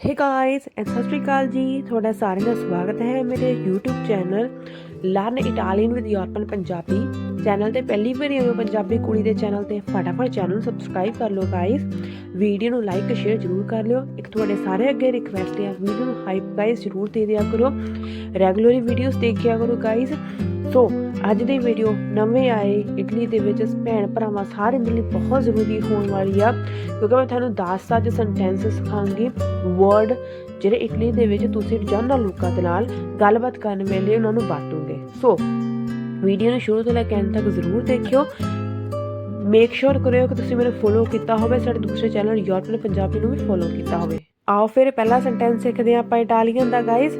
Hey guys and ਸਤਿ ਸ਼੍ਰੀ ਅਕਾਲ ਜੀ। ਤੁਹਾਡਾ ਸਾਰਿਆਂ ਦਾ ਸਵਾਗਤ ਹੈ ਮੇਰੇ YouTube channel learn Italian with European Punjabi channel ਤੇ ਪਹਿਲੀ ਵਾਰੀ ਆਏ ਹੋ ਪੰਜਾਬੀ ਕੁੜੀ ਦੇ ਚੈਨਲ ਤੇ, ਫਟਾਫਟ ਚੈਨਲ ਨੂੰ ਸਬਸਕ੍ਰਾਈਬ ਕਰ ਲਓ ਗਾਇਸ ਵੀਡੀਓ ਨੂੰ ਲਾਈਕ ਸ਼ੇਅਰ ਜ਼ਰੂਰ ਕਰ ਲਿਓ। ਇੱਕ ਤੁਹਾਡੇ ਸਾਰੇ ਅੱਗੇ ਰਿਕਵੈਸਟ ਹੈ ਵੀਡੀਓ ਨੂੰ ਹਾਈਪ ਗਾਇਸ ਜ਼ਰੂਰ ਦੇ ਦਿਆ ਕਰੋ। ਰੈਗੂਲਰਲੀ ਵੀਡੀਓਜ਼ ਦੇਖਿਆ ਕਰੋ ਗਾਇਸ ਸੋ ਅੱਜ ਦੀ ਵੀਡੀਓ ਨਵੇਂ ਆਏ, ਇਟਲੀ ਦੇ ਵਿੱਚ ਭੈਣ ਭਰਾਵਾਂ ਸਾਰਿਆਂ ਦੇ ਲਈ ਬਹੁਤ ਜ਼ਰੂਰੀ ਹੋਣ ਵਾਲੀ ਆ, ਕਿਉਂਕਿ ਮੈਂ ਤੁਹਾਨੂੰ 10 ਅੱਜ ਸੈਂਟੈਂਸ ਸਿਖਾਉਂਗੀ ਵਰਡ ਜਿਹੜੇ ਇਟਲੀ ਦੇ ਵਿੱਚ ਤੁਸੀਂ ਰੋਜ਼ਾਨਾ ਲੋਕਾਂ ਦੇ ਨਾਲ ਗੱਲਬਾਤ ਕਰਨ ਵੇਲੇ ਉਹਨਾਂ ਨੂੰ ਵਰਤੋਂਗੇ। ਸੋ ਵੀਡੀਓ ਨੂੰ ਸ਼ੁਰੂ ਤੋਂ ਲੈ ਕੇ ਅੰਤ ਤੱਕ ਜ਼ਰੂਰ ਦੇਖਿਓ। ਮੇਕ ਸ਼ੋਰ ਕਰਿਓ ਕਿ ਤੁਸੀਂ ਮੈਨੂੰ ਫੋਲੋ ਕੀਤਾ ਹੋਵੇ, ਸਾਡੇ ਦੂਸਰੇ ਚੈਨਲ ਯੂਰਪਨ ਪੰਜਾਬੀ ਨੂੰ ਵੀ ਫੋਲੋ ਕੀਤਾ ਹੋਵੇ। ਆਓ ਫਿਰ ਪਹਿਲਾ ਸੈਂਟੈਂਸ ਸਿੱਖਦੇ ਹਾਂ ਆਪਾਂ ਇਟਾਲੀਅਨ ਦਾ ਗਾਇਸ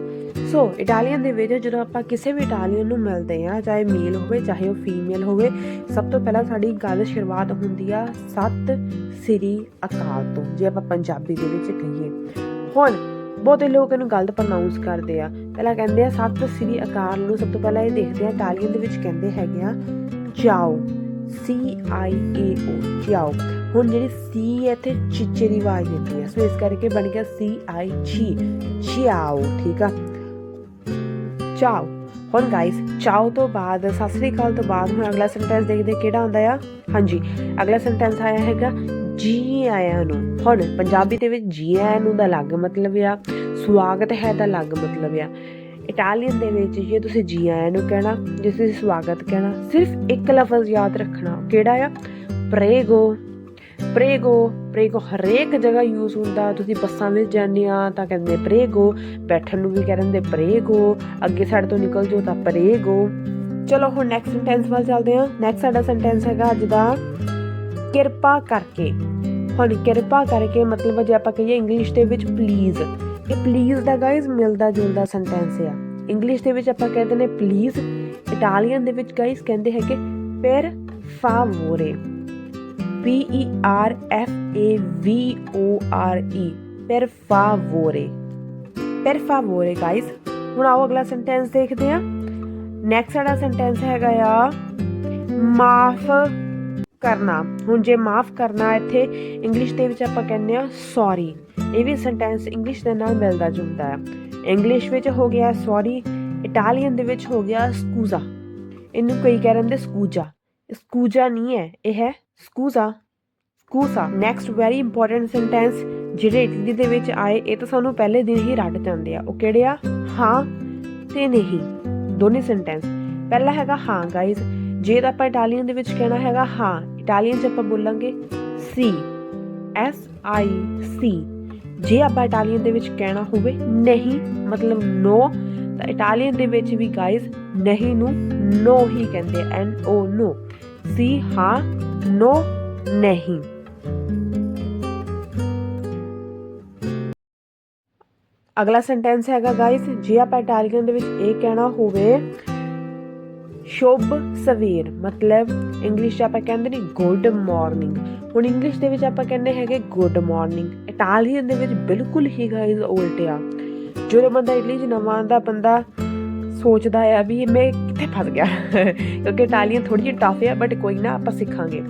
ਸੋ ਇਟਾਲੀਅਨ ਦੇ ਵਿੱਚ ਜਦੋਂ ਆਪਾਂ ਕਿਸੇ ਵੀ ਇਟਾਲੀਅਨ ਨੂੰ ਮਿਲਦੇ ਆ ਚਾਹੇ ਮੇਲ ਹੋਵੇ, ਚਾਹੇ ਉਹ ਫੀਮੇਲ ਹੋਵੇ, ਸਭ ਤੋਂ ਪਹਿਲਾਂ ਸਾਡੀ ਗੱਲ ਸ਼ੁਰੂਆਤ ਹੁੰਦੀ ਆ ਸਤਿ ਸ੍ਰੀ ਅਕਾਲ ਤੋਂ, ਜੇ ਆਪਾਂ ਪੰਜਾਬੀ ਦੇ ਵਿੱਚ ਕਹੀਏ। ਹੁਣ ਬਹੁਤੇ ਲੋਕ ਇਹਨੂੰ ਗਲਤ ਪ੍ਰੋਨਾਂਸ ਕਰਦੇ ਆ। ਪਹਿਲਾਂ ਕਹਿੰਦੇ ਆ ਸਤਿ ਸ੍ਰੀ ਅਕਾਲ ਨੂੰ, ਸਭ ਤੋਂ ਪਹਿਲਾਂ ਇਹ ਦੇਖਦੇ ਆ ਇਟਾਲੀਅਨ ਦੇ ਵਿੱਚ ਕਹਿੰਦੇ ਹੈਗੇ ਆ ਚਾਓ ਸੀ ਆਈ ਏ ਓ ਚਾਓ। ਹੁਣ ਜਿਹੜੀ ਸੀ ਹੈ, ਇੱਥੇ ਚੀਚੇ ਦੀ ਆਵਾਜ਼ ਦਿੱਤੀ ਹੈ ਸੋ ਇਸ ਕਰਕੇ ਬਣ ਗਿਆ ਸੀ ਆਈ ਚੀ ਚਾਓ, ਠੀਕ ਆ? ਚਾਓ। ਹੁਣ ਗਾਇਸ ਚਾਓ ਤੋਂ ਬਾਅਦ, ਸਤਿ ਸ੍ਰੀ ਅਕਾਲ ਤੋਂ ਬਾਅਦ ਹੁਣ ਅਗਲਾ ਸੈਂਟੈਂਸ ਦੇਖਦੇ ਕਿਹੜਾ ਆਉਂਦਾ ਆ। ਹਾਂਜੀ, ਅਗਲਾ ਸੈਂਟੈਂਸ ਆਇਆ ਹੈਗਾ ਜੀ ਆਇਆਂ ਨੂੰ। ਹੁਣ ਪੰਜਾਬੀ ਦੇ ਵਿੱਚ ਜੀ ਆਇਆਂ ਨੂੰ ਦਾ ਅਲੱਗ ਮਤਲਬ ਆ, ਸਵਾਗਤ ਹੈ ਦਾ ਅਲੱਗ ਮਤਲਬ ਆ। ਇਟਾਲੀਅਨ ਦੇ ਵਿੱਚ ਜੇ ਤੁਸੀਂ ਜੀ ਆਇਆਂ ਨੂੰ ਕਹਿਣਾ ਜੇ ਤੁਸੀਂ ਸਵਾਗਤ ਕਹਿਣਾ, ਸਿਰਫ ਇੱਕ ਲਫ਼ਜ਼ ਯਾਦ ਰੱਖਣਾ, ਕਿਹੜਾ ਆ? ਪ੍ਰੇਗੋ। ਪ੍ਰੇਗੋ ਪ੍ਰੇਗੋ ਹਰੇਕ ਜਗ੍ਹਾ ਯੂਜ਼ ਹੁੰਦਾ। ਤੁਸੀਂ ਬੱਸਾਂ ਵਿੱਚ ਜਾਂਦੇ ਆ ਤਾਂ ਕਹਿੰਦੇ ਪ੍ਰੇਗੋ ਬੈਠਣ ਨੂੰ ਵੀ ਕਹਿੰਦੇ ਪ੍ਰੇਗੋ ਅੱਗੇ ਸਾਡੇ ਤੋਂ ਨਿਕਲ ਜਾਓ ਤਾਂ ਪ੍ਰੇਗੋ ਚਲੋ ਹੁਣ ਨੈਕਸਟ ਸੈਂਟੈਂਸ ਵੱਲ ਚੱਲਦੇ ਹਾਂ। ਨੈਕਸਟ ਸਾਡਾ ਸੈਂਟੈਂਸ ਹੈਗਾ ਅੱਜ ਦਾ ਕਿਰਪਾ ਕਰਕੇ। ਹੁਣ ਕਿਰਪਾ ਕਰਕੇ ਮਤਲਬ ਜੇ ਆਪਾਂ ਕਹੀਏ ਇੰਗਲਿਸ਼ ਦੇ ਵਿੱਚ ਪਲੀਜ਼ ਇਹ ਪਲੀਜ਼ ਦਾ ਗਾਇਸ ਮਿਲਦਾ ਜੁਲਦਾ ਸੈਂਟੈਂਸ ਆ। ਇੰਗਲਿਸ਼ ਦੇ ਵਿੱਚ ਆਪਾਂ ਕਹਿੰਦੇ ਨੇ ਪਲੀਜ਼ ਇਟਾਲੀਅਨ ਦੇ ਵਿੱਚ ਗਾਇਸ ਕਹਿੰਦੇ ਹੈਗੇ, per favore. P E R F A V O R E. Per favore. Per favore guys ਹੁਣ ਆਓ ਅਗਲਾ ਸੈਂਟੈਂਸ ਦੇਖਦੇ ਹਾਂ। ਨੈਕਸਟ ਸਾਡਾ ਸੈਂਟੈਂਸ ਹੈਗਾ ਆ, ਮਾਫ ਕਰਨਾ। ਹੁਣ ਜੇ ਮਾਫ ਕਰਨਾ ਇੱਥੇ ਇੰਗਲਿਸ਼ ਦੇ ਵਿੱਚ ਆਪਾਂ ਕਹਿੰਦੇ ਆ ਸੌਰੀ ਇਹ ਵੀ ਸੈਂਟੈਂਸ ਇੰਗਲਿਸ਼ ਦੇ ਨਾਲ ਮਿਲਦਾ ਜੁਲਦਾ ਹੈ। ਇੰਗਲਿਸ਼ ਵਿੱਚ ਹੋ ਗਿਆ ਸੌਰੀ ਇਟਾਲੀਅਨ ਦੇ ਵਿੱਚ ਹੋ ਗਿਆ ਸਕੂਜ਼ਾ ਇਹਨੂੰ ਕਈ ਕਹਿ ਰਹੇ ਸਕੂਜਾ। ਸਕੂਜਾ ਨਹੀਂ ਹੈ ਇਹ ਹੈ ਸਕੂਜ਼ਾ ਸਕੂਸਾ ਨੈਕਸਟ ਵੈਰੀ ਇੰਪੋਰਟੈਂਟ ਸੈਂਟੈਂਸ ਜਿਹੜੇ ਇਟਲੀ ਦੇ ਵਿੱਚ ਆਏ, ਇਹ ਤਾਂ ਸਾਨੂੰ ਪਹਿਲੇ ਦਿਨ ਹੀ ਰੱਟ ਜਾਂਦੇ ਆ। ਉਹ ਕਿਹੜੇ ਆ? ਹਾਂ ਤੇ ਨਹੀਂ। ਦੋਨੇ ਸੈਂਟੈਂਸ ਪਹਿਲਾ ਹੈਗਾ ਹਾਂ ਗਾਇਜ਼ ਜੇ ਤਾਂ ਆਪਾਂ ਇਟਾਲੀਅਨ ਦੇ ਵਿੱਚ ਕਹਿਣਾ ਹੈਗਾ ਹਾਂ ਇਟਾਲੀਅਨ ਚ ਆਪਾਂ ਬੋਲਾਂਗੇ ਸੀ। ਐਸ ਆਈ ਸੀ ਜੇ ਆਪਾਂ ਇਟਾਲੀਅਨ ਦੇ ਵਿੱਚ ਕਹਿਣਾ ਹੋਵੇ, ਨਹੀਂ, ਮਤਲਬ ਨੋ ਤਾਂ ਇਟਾਲੀਅਨ ਦੇ ਵਿੱਚ ਵੀ ਗਾਇਜ਼ ਨਹੀਂ ਨੂੰ ਨੋ ਹੀ ਕਹਿੰਦੇ ਐਨ ਓ ਨੋ। ਸੀ, ਹਾਂ ਨੋ ਨਹੀਂ। ਅਗਲਾ ਸੈਂਟੈਂਸ ਹੈਗਾ ਗਾਇਸ ਜੇ ਆਪਾਂ ਇਟਾਲੀਅਨ ਦੇ ਵਿੱਚ ਇਹ ਕਹਿਣਾ ਹੋਵੇ, ਸ਼ੁਭ ਸਵੇਰ, ਮਤਲਬ ਇੰਗਲਿਸ਼ 'ਚ ਆਪਾਂ ਕਹਿੰਦੇ ਨੇ ਗੁੱਡ ਮਾਰਨਿੰਗ ਹੁਣ ਇੰਗਲਿਸ਼ ਦੇ ਵਿੱਚ ਆਪਾਂ ਕਹਿੰਦੇ ਹੈਗੇ ਗੁੱਡ ਮਾਰਨਿੰਗ ਇਟਾਲੀਅਨ ਦੇ ਵਿੱਚ ਬਿਲਕੁਲ ਹੀ ਗਾਇਸ ਉਲਟਿਆ। ਜਦੋਂ ਬੰਦਾ ਇਟਲੀ 'ਚ ਨਵਾਂ ਆਉਂਦਾ, ਬੰਦਾ ਸੋਚਦਾ ਆ ਵੀ ਮੈਂ ਕਿੱਥੇ ਫਸ ਗਿਆ। ਕਿਉਂਕਿ ਇਟਾਲੀਅਨ ਥੋੜੀ ਜਿਹੀ ਟਫ ਹੈ ਬਟ ਕੋਈ ਨਾ ਆਪਾਂ ਸਿੱਖਾਂਗੇ।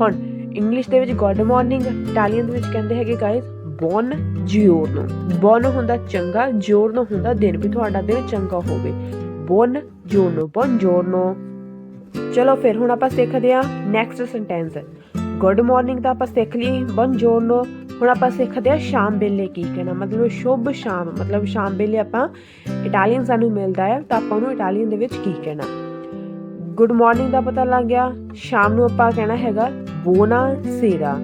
ਹੁਣ ਇੰਗਲਿਸ਼ ਦੇ ਵਿੱਚ ਗੁੱਡ ਮਾਰਨਿੰਗ ਇਟਾਲੀਅਨ ਦੇ ਵਿੱਚ ਕਹਿੰਦੇ ਹੈਗੇ ਗਾਇਸ ਬੋਨ ਜਿਓਰਨੋ ਬੋਨ ਹੁੰਦਾ ਚੰਗਾ ਜਿਓਰਨੋ ਹੁੰਦਾ ਦਿਨ, ਵੀ ਤੁਹਾਡਾ ਦਿਨ ਚੰਗਾ ਹੋਵੇ। ਬੋਨ ਜਿਓਰਨੋ ਬੋਨਜੋਰਨੋ ਚਲੋ ਫਿਰ ਹੁਣ ਆਪਾਂ ਸਿੱਖਦੇ ਹਾਂ ਨੈਕਸਟ ਸੈਂਟੈਂਸ ਗੁੱਡ ਮਾਰਨਿੰਗ ਤਾਂ ਆਪਾਂ ਸਿੱਖ ਲਈ ਬੋਨਜੋਰਨੋ ਹੁਣ ਆਪਾਂ ਸਿੱਖਦੇ ਹਾਂ ਸ਼ਾਮ ਵੇਲੇ ਕੀ ਕਹਿਣਾ, ਮਤਲਬ ਸ਼ੁਭ ਸ਼ਾਮ, ਮਤਲਬ ਸ਼ਾਮ ਵੇਲੇ ਆਪਾਂ ਇਟਾਲੀਅਨ ਸਾਨੂੰ ਮਿਲਦਾ ਹੈ, ਤਾਂ ਆਪਾਂ ਉਹਨੂੰ ਇਟਾਲੀਅਨ ਦੇ ਵਿੱਚ ਕੀ ਕਹਿਣਾ? ਗੁੱਡ ਮਾਰਨਿੰਗ ਦਾ ਪਤਾ ਲੱਗ ਗਿਆ, ਸ਼ਾਮ ਨੂੰ ਆਪਾਂ ਕਹਿਣਾ ਹੈਗਾ ਬੋਨਾ ਸੇਰਾ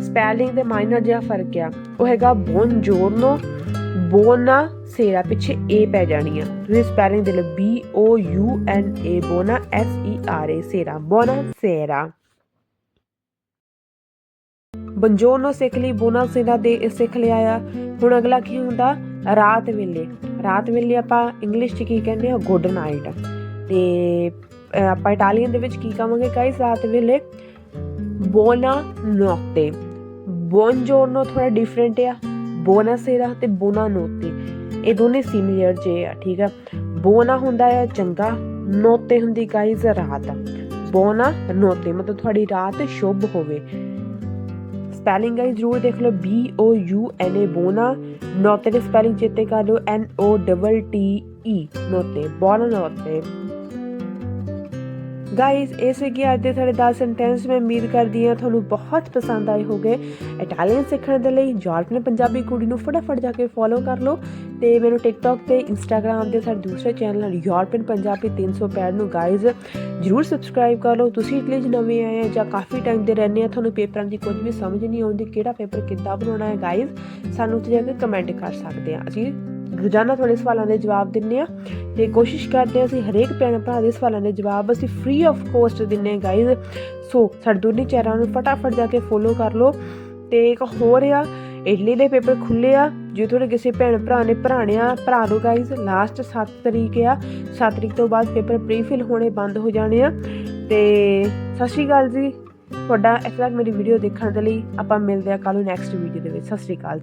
ਸਪੈਲਿੰਗ ਦੇ ਮਾਈਨਰ ਜਿਹਾ ਫ਼ਰਕ ਆ, ਉਹ ਹੈਗਾ ਬੋਨ ਬੋਨਜੋਰਨੋ ਬੋਨਾ ਸੇਰਾ ਪਿੱਛੇ ਏ ਪੈ ਜਾਣੀ ਆ। ਤੁਸੀਂ ਸਪੈਲਿੰਗ ਦੇ ਲਈ B O U N A Bona S E R A ਸੇਰਾ ਬੋਨਾ ਸੇਰਾ ਬੰਜੋਰਨੋ ਸਿੱਖ ਲਈ, ਬੋਨਾ ਸੇਰਾ ਦੇ ਸਿੱਖ ਲਿਆ ਆ। ਹੁਣ ਅਗਲਾ ਕੀ ਹੁੰਦਾ? ਰਾਤ ਵੇਲੇ। ਰਾਤ ਵੇਲੇ ਆਪਾਂ ਇੰਗਲਿਸ਼ 'ਚ ਕੀ ਕਹਿੰਦੇ ਆ? ਗੁੱਡ ਨਾਈਟ ਤੇ ਆਪਾਂ ਇਟਾਲੀਅਨ ਦੇ ਵਿੱਚ ਕੀ ਕਹਾਂਗੇ ਗਾਇਸ ਰਾਤ ਵੇਲੇ? ਬੋਨਾ ਨੋਤੇ ਬੋਨਜੋਰਨੋ ਥੋੜਾ ਡਿਫਰੈਂਟ ਆ। ਬੋਨਾ ਸੇਰਾ ਤੇ ਬੋਨਾ ਨੋਤੇ ਇਹ ਦੋਨੇ ਸਿਮਿਲਰ ਜੇ ਆ, ਠੀਕ ਆ? ਬੋਨਾ ਹੁੰਦਾ ਹੈ ਚੰਗਾ ਨੋਤੇ ਹੁੰਦੀ ਗਾਇਸ ਰਾਤ। ਬੋਨਾ ਨੋਤੇ ਮਤਲਬ ਤੁਹਾਡੀ ਰਾਤ ਸ਼ੁਭ ਹੋਵੇ। ਸਪੈਲਿੰਗ ਹੈ ਜਰੂਰ ਦੇਖ ਲਓ, B O U N A, ਬੋਨਾ, ਨੋਤੇ ਦੇ ਸਪੈਲਿੰਗ ਚੇਤੇ ਕਰ ਲਓ, N O double T E ਨੋਤੇ, ਬੋਨਾ, ਨੋਤੇ। ਗਾਇਸ ਇਹ ਸੀਗੇ ਅੱਜ ਦੇ ਸਾਡੇ 10 ਸੈਂਟੈਂਸ ਮੈਂ ਉਮੀਦ ਕਰਦੀ ਹਾਂ ਤੁਹਾਨੂੰ ਬਹੁਤ ਪਸੰਦ ਆਏ ਹੋਗੇ ਇਟਾਲੀਅਨ ਸਿੱਖਣ ਦੇ ਲਈ ਜਾਰਪਨ ਪੰਜਾਬੀ ਕੁੜੀ ਨੂੰ ਫਟਾਫਟ ਜਾ ਕੇ ਫੋਲੋ ਕਰ ਲਓ ਤੇ ਮੈਨੂੰ ਟਿਕਟੌਕ ਤੇ ਇੰਸਟਾਗ੍ਰam ਤੇ ਸਾਡੇ ਦੂਸਰੇ ਚੈਨਲ ਯੂਰਪੀਅਨ ਪੰਜਾਬੀ 365 ਨੂੰ ਗਾਇਸ ਜਰੂਰ ਸਬਸਕ੍ਰਾਈਬ ਕਰ ਲਓ ਤੁਸੀਂ ਇਟਲੀ 'ਚ ਨਵੇਂ ਆਏ ਆ ਜਾਂ ਕਾਫੀ ਟਾਈਮ ਦੇ ਰਹਿੰਦੇ ਆ ਤੁਹਾਨੂੰ ਪੇਪਰਾਂ ਦੀ ਕੁਝ ਵੀ ਸਮਝ ਨਹੀਂ ਆਉਂਦੀ ਕਿਹੜਾ ਪੇਪਰ ਕਿੱਦਾਂ ਬਣਾਉਣਾ ਹੈ ਗਾਇਸ ਸਾਨੂੰ ਉੱਥੇ ਜਾ ਕੇ ਕਮੈਂਟ ਕਰ ਸਕਦੇ ਆ ਅਸੀਂ ਰੋਜ਼ਾਨਾ ਤੁਹਾਡੇ ਸਵਾਲਾਂ ਦੇ ਜਵਾਬ ਦਿੰਨੇ ਆ ਤੇ ਕੋਸ਼ਿਸ਼ ਕਰਦੇ ਆ ਅਸੀਂ ਹਰੇਕ ਭੈਣ ਭਰਾ ਦੇ ਸਵਾਲਾਂ ਦੇ ਜਵਾਬ ਅਸੀਂ ਫ੍ਰੀ ਆਫ ਕੋਸਟ ਦਿੰਨੇ ਗਾਇਜ਼ ਸੋ ਸਾਡੇ ਦੋਨੇ ਚੈਨਲਾਂ ਨੂੰ ਫਟਾਫਟ ਜਾ ਕੇ ਫੋਲੋ ਕਰ ਲਓ ਤੇ ਇੱਕ ਹੋਰ ਆ ਇਟਲੀ ਦੇ ਪੇਪਰ ਖੁੱਲੇ ਆ, ਜੇ ਤੁਹਾਡੇ ਕਿਸੇ ਭੈਣ ਭਰਾ ਨੇ ਭਰਾਣੇ ਆ, ਭਰਾ ਲਓ ਗਾਇਜ਼ ਲਾਸਟ 7 ਤਰੀਕ ਆ 7 ਤਰੀਕ ਤੋਂ ਬਾਅਦ ਪੇਪਰ ਪ੍ਰੀਫਿਲ ਹੋਣੇ ਬੰਦ ਹੋ ਜਾਣੇ ਆ। ਤੇ ਸਤਿ ਸ਼੍ਰੀ ਅਕਾਲ ਜੀ। ਤੁਹਾਡਾ ਇਸ ਤੱਕ ਮੇਰੀ ਵੀਡੀਓ ਦੇਖਣ ਦੇ ਲਈ ਆਪਾਂ ਮਿਲਦੇ ਆ ਕੱਲ ਨੂੰ ਨੈਕਸਟ ਵੀਡੀਓ ਦੇ ਵਿੱਚ। ਸਤਿ ਸ਼੍ਰੀ ਅਕਾਲ।